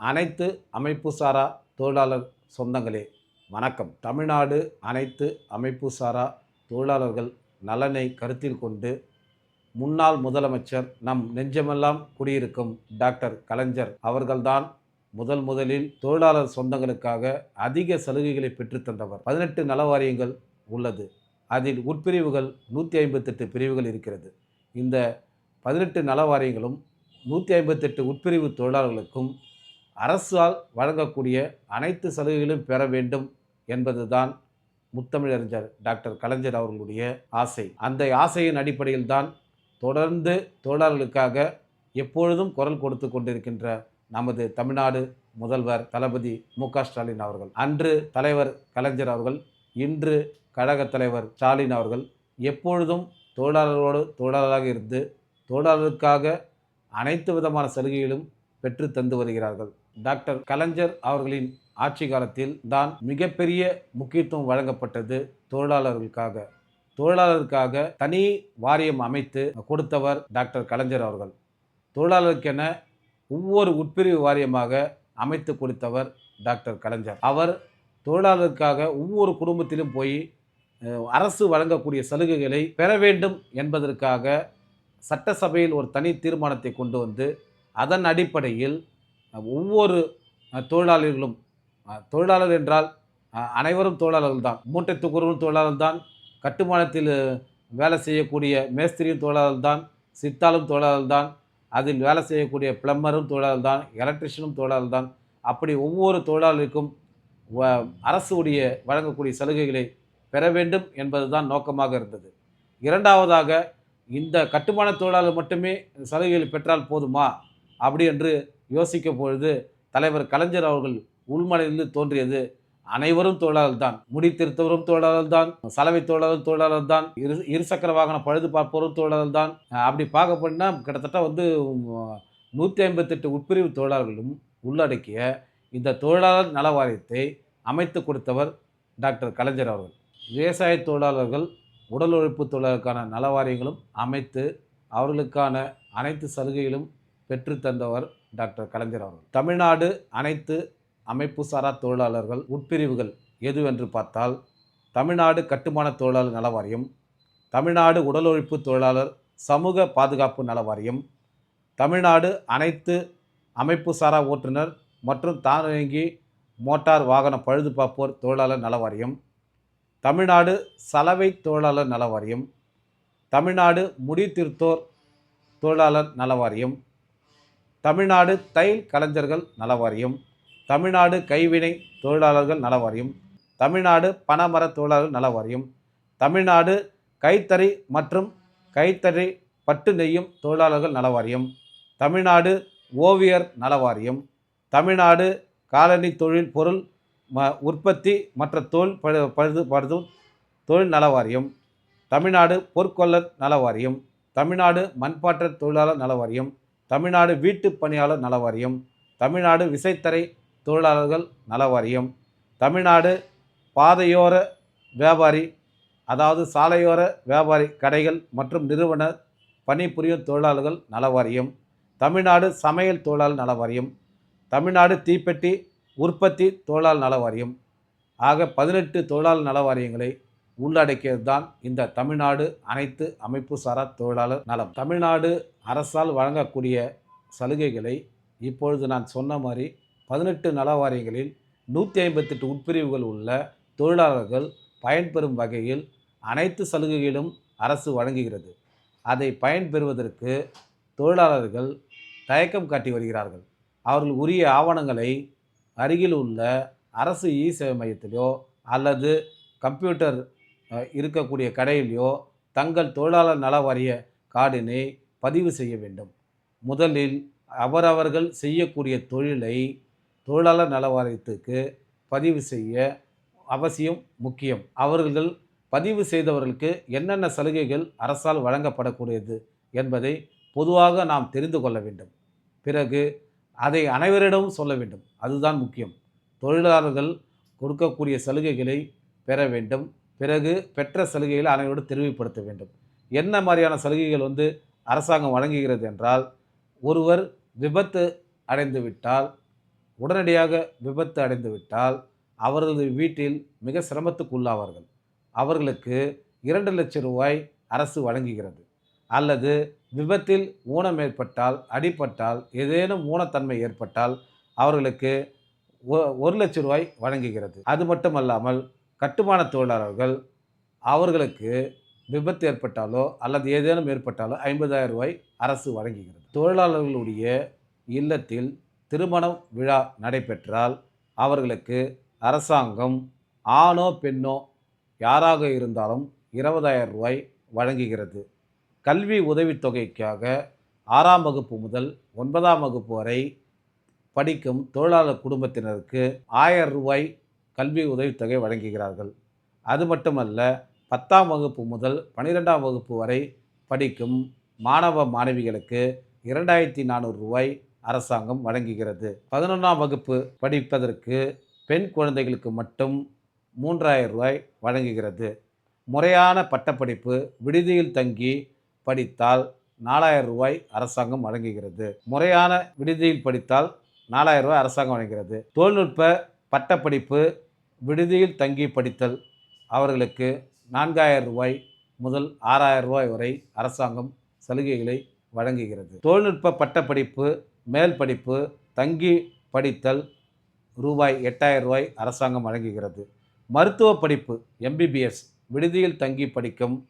அனைத்து அமைப்பு சாரா தொழிலாளர் சொந்தங்களே வணக்கம். தமிழ்நாடு அனைத்து அமைப்பு சாரா தொழிலாளர்கள் நலனை கருத்தில் கொண்டு முன்னாள் முதலமைச்சர் நம் நெஞ்சமெல்லாம் குடியிருக்கும் டாக்டர் கலைஞர் அவர்கள்தான் முதல் முதலில் தொழிலாளர் சொந்தங்களுக்காக அதிக சலுகைகளை பெற்றுத்தந்தவர் பதினெட்டு நலவாரியங்கள் உள்ளது. அதில் உட்பிரிவுகள் நூற்றி ஐம்பத்தெட்டு பிரிவுகள் இருக்கிறது. இந்த பதினெட்டு நலவாரியங்களும் நூற்றி ஐம்பத்தெட்டு உட்பிரிவு தொழிலாளர்களுக்கும் அரசால் வழங்கக்கூடிய அனைத்து சலுகைகளும் பெற வேண்டும் என்பதுதான் முத்தமிழறிஞர் டாக்டர் கலைஞர் அவர்களுடைய ஆசை. அந்த ஆசையின் அடிப்படையில் தான் தொடர்ந்து தொழிலாளர்களுக்காக எப்பொழுதும் குரல் கொடுத்து கொண்டிருக்கின்ற நமது தமிழ்நாடு முதல்வர் தளபதி மு ஸ்டாலின் அவர்கள். அன்று தலைவர் கலைஞர் அவர்கள் இன்று கழகத் தலைவர் ஸ்டாலின் அவர்கள் எப்பொழுதும் தொழிலாளர்களோடு தொழிலாளராக இருந்து தொழிலாளர்களுக்காக அனைத்து விதமான சலுகைகளும் பெற்று தந்து வருகிறார்கள். டாக்டர் கலைஞர் அவர்களின் ஆட்சி காலத்தில் தான் மிகப்பெரிய முக்கியத்துவம் வழங்கப்பட்டது தொழிலாளர்களுக்காக. தொழிலாளருக்காக தனி வாரியம் அமைத்து கொடுத்தவர் டாக்டர் கலைஞர் அவர்கள். தொழிலாளருக்கென ஒவ்வொரு உட்பிரிவு வாரியமாக அமைத்து கொடுத்தவர் டாக்டர் கலைஞர். அவர் தொழிலாளருக்காக ஒவ்வொரு குடும்பத்திலும் போய் அரசு வழங்கக்கூடிய சலுகைகளை பெற வேண்டும் என்பதற்காக சட்டசபையில் ஒரு தனி தீர்மானத்தை கொண்டு வந்து அதன் அடிப்படையில் ஒவ்வொரு தொழிலாளர்களும் தொழிலாளர் என்றால் அனைவரும் தொழிலாளர்கள் தான். மூட்டை துக்குறவும் தொழிலாளர் தான். கட்டுமானத்தில் வேலை செய்யக்கூடிய மேஸ்திரியும் தொழிலாளர் தான். சித்தாளும் தொழிலாளர் தான். அதில் வேலை செய்யக்கூடிய பிளம்பரும் தொழிலாளர் தான். எலக்ட்ரிஷியனும் தொழிலாளர் தான். அப்படி ஒவ்வொரு தொழிலாளருக்கும் வ- அரசு உடைய வழங்கக்கூடிய சலுகைகளை பெற வேண்டும் என்பதுதான் நோக்கமாக இருந்தது. இரண்டாவதாக இந்த கட்டுமான தொழிலாளர் மட்டுமே சலுகைகள் பெற்றால் போதுமா? அப்படி என்று யோசிக்கும் பொழுது தலைவர் கலைஞர் அவர்கள் உள்மனையிலிருந்து தோன்றியது. அனைவரும் தொழிலாளர் தான் முடி திருத்தவரும் தொழிலாளர் தான் சலவை தொழிலாளர் தொழிலாளர் தான் இரு இருசக்கர வாகன பழுது பார்ப்பவரும் தொழிலாளர் தான் அப்படி பார்க்க போனால் கிட்டத்தட்ட வந்து நூற்றி ஐம்பத்தெட்டு உட்பிரிவு தொழிலாளர்களும் உள்ளடக்கிய இந்த தொழிலாளர் நல வாரியத்தை அமைத்து கொடுத்தவர் டாக்டர் கலைஞர் அவர்கள். விவசாய தொழிலாளர்கள் உடல் உழைப்பு தொழிலாளருக்கான நல வாரியங்களும் அமைத்து அவர்களுக்கான அனைத்து சலுகைகளும் பெற்று தந்தவர் டாக்டர் கலைஞர் அவர்கள். தமிழ்நாடு அனைத்து அமைப்பு சாரா தொழிலாளர்கள் உட்பிரிவுகள் எதுவென்று பார்த்தால் தமிழ்நாடு கட்டுமான தொழிலாளர் நல வாரியம் தமிழ்நாடு உடல் உழைப்பு தொழிலாளர் சமூக பாதுகாப்பு நல வாரியம் தமிழ்நாடு அனைத்து அமைப்பு சாரா ஓட்டுநர் மற்றும் தானியங்கி மோட்டார் வாகன பழுது பார்ப்போர் தொழிலாளர் நல வாரியம் தமிழ்நாடு சலவை தொழிலாளர் நல வாரியம் தமிழ்நாடு முடித்திருத்தோர் தொழிலாளர் நல வாரியம் தமிழ்நாடு தையல் கலைஞர்கள் நலவாரியம் தமிழ்நாடு கைவினை தொழிலாளர்கள் நலவாரியம் தமிழ்நாடு பனமர தொழிலாளர் நலவாரியம் தமிழ்நாடு கைத்தறி மற்றும் கைத்தறி பட்டு நெய்யும் தொழிலாளர்கள் நலவாரியம் தமிழ்நாடு ஓவியர் நலவாரியம் தமிழ்நாடு காலனி தொழில் பொருள் ம உற்பத்தி மற்ற தொழில் படு பழுது படுதும் தொழில் நல வாரியம் தமிழ்நாடு பொற்கொள்ளர் நல வாரியம் தமிழ்நாடு மண்பாற்ற தொழிலாளர் நலவாரியம் தமிழ்நாடு வீட்டுப் பணியாளர் நல வாரியம் தமிழ்நாடு விசைத்தறை தொழிலாளர்கள் நல வாரியம் தமிழ்நாடு பாதையோர வியாபாரி அதாவது சாலையோர வியாபாரி கடைகள் மற்றும் நிறுவன பணிபுரியும் தொழிலாளர்கள் நல வாரியம் தமிழ்நாடு சமையல் தொழிலாளர் நல வாரியம் தமிழ்நாடு தீப்பெட்டி உற்பத்தி தொழிலாளர் நல வாரியம் ஆக பதினெட்டு தொழிலாளர் நல வாரியங்களை உள்ளடக்கியது தான் இந்த தமிழ்நாடு அனைத்து அமைப்பு சாரா தொழிலாளர் நலம். தமிழ்நாடு அரசால் வழங்கக்கூடிய சலுகைகளை இப்பொழுது நான் சொன்ன மாதிரி பதினெட்டு நல வாரியங்களில் நூற்றி ஐம்பத்தெட்டு உட்பிரிவுகள் உள்ள தொழிலாளர்கள் பயன்பெறும் வகையில் அனைத்து சலுகைகளும் அரசு வழங்குகிறது. அதை பயன்பெறுவதற்கு தொழிலாளர்கள் தயக்கம் காட்டி வருகிறார்கள். அவர்கள் உரிய ஆவணங்களை அருகில் உள்ள அரசு இ சேவை மையத்திலோ அல்லது கம்ப்யூட்டர் இருக்கக்கூடிய கடையிலையோ தங்கள் தொழிலாளர் நல வாரிய கார்டினை பதிவு செய்ய வேண்டும். முதலில் அவரவர்கள் செய்யக்கூடிய தொழிலை தொழிலாளர் நல வாரியத்துக்கு பதிவு செய்ய அவசியம் முக்கியம். அவர்கள் பதிவு செய்தவர்களுக்கு என்னென்ன சலுகைகள் அரசால் வழங்கப்படக்கூடியது என்பதை பொதுவாக நாம் தெரிந்து கொள்ள வேண்டும். பிறகு அதை அனைவரிடமும் சொல்ல வேண்டும். அதுதான் முக்கியம். தொழிலாளர்கள் கொடுக்கக்கூடிய சலுகைகளை பெற வேண்டும். பிறகு பெற்ற சலுகைகளை அனைவரோடு தெரிவுபடுத்த வேண்டும். என்ன மாதிரியான சலுகைகள் வந்து அரசாங்கம் வழங்குகிறது என்றால் ஒருவர் விபத்து அடைந்து விட்டால் உடனடியாக விபத்து அடைந்து விட்டால் அவரது வீட்டில் மிக சிரமத்துக்குள்ளாவார்கள் அவர்களுக்கு இரண்டு லட்சம் ரூபாய் அரசு வழங்குகிறது. அல்லது விபத்தில் ஊனம் ஏற்பட்டால் அடிபட்டால் ஏதேனும் ஊனத்தன்மை ஏற்பட்டால் அவர்களுக்கு ஒ- ஒரு லட்சம் ரூபாய் வழங்குகிறது. அது மட்டுமல்லாமல் கட்டுமான தொழிலாளர்கள் அவர்களுக்கு விபத்து ஏற்பட்டாலோ அல்லது ஏதேனும் ஏற்பட்டாலோ ஐம்பதாயிரம் ரூபாய் அரசு வழங்குகிறது. தொழிலாளர்களுடைய இல்லத்தில் திருமண விழா நடைபெற்றால் அவர்களுக்கு அரசாங்கம் ஆணோ பெண்ணோ யாராக இருந்தாலும் இருபதாயிரம் ரூபாய் வழங்குகிறது. கல்வி உதவித்தொகைக்காக ஆறாம் வகுப்பு முதல் ஒன்பதாம் வகுப்பு வரை படிக்கும் தொழிலாளர் குடும்பத்தினருக்கு ஆயிரம் ரூபாய் கல்வி உதவித்தொகை வழங்குகிறார்கள். அது மட்டுமல்ல பத்தாம் வகுப்பு முதல் பனிரெண்டாம் வகுப்பு வரை படிக்கும் மாணவ மாணவிகளுக்கு இரண்டாயிரத்தி நானூறு ரூபாய் அரசாங்கம் வழங்குகிறது. பதினொன்றாம் வகுப்பு படிப்பதற்கு பெண் குழந்தைகளுக்கு மட்டும் மூன்றாயிரம் ரூபாய் வழங்குகிறது. முறையான பட்டப்படிப்பு விடுதியில் தங்கி படித்தால் நாலாயிரம் ரூபாய் அரசாங்கம் வழங்குகிறது. முறையான விடுதியில் படித்தால் நாலாயிரம் ரூபாய் அரசாங்கம் வழங்குகிறது. தொழில்நுட்ப பட்டப்படிப்பு விடுதியில் தங்கி படித்தல் அவர்களுக்கு நான்காயிரம் ரூபாய் முதல் ஆறாயிரம் ரூபாய் வரை அரசாங்கம் சலுகைகளை வழங்குகிறது. தொழில்நுட்ப பட்டப்படிப்பு மேல் படிப்பு தங்கி படித்தல் ரூபாய் எட்டாயிரம் ரூபாய் அரசாங்கம் வழங்குகிறது. மருத்துவ படிப்பு எம்பிபிஎஸ் விடுதியில் தங்கி படிக்கும்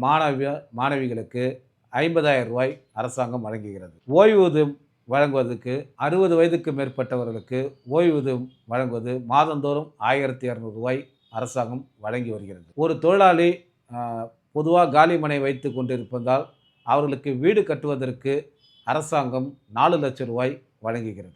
மாணவிய மாணவிகளுக்கு ஐம்பதாயிரம் ரூபாய் அரசாங்கம் வழங்குகிறது. ஓய்வூதியம் வழங்குவதற்கு அறுபது வயதுக்கு மேற்பட்டவர்களுக்கு ஓய்வூதியம் வழங்குவது மாதந்தோறும் ஆயிரத்தி இரநூறுவாய் அரசாங்கம் வழங்கி வருகிறது. ஒரு தொழிலாளி பொதுவாக காலிமனை வைத்து கொண்டிருப்பதால் அவர்களுக்கு வீடு கட்டுவதற்கு அரசாங்கம் நாலு லட்சம் ரூபாய் வழங்குகிறது.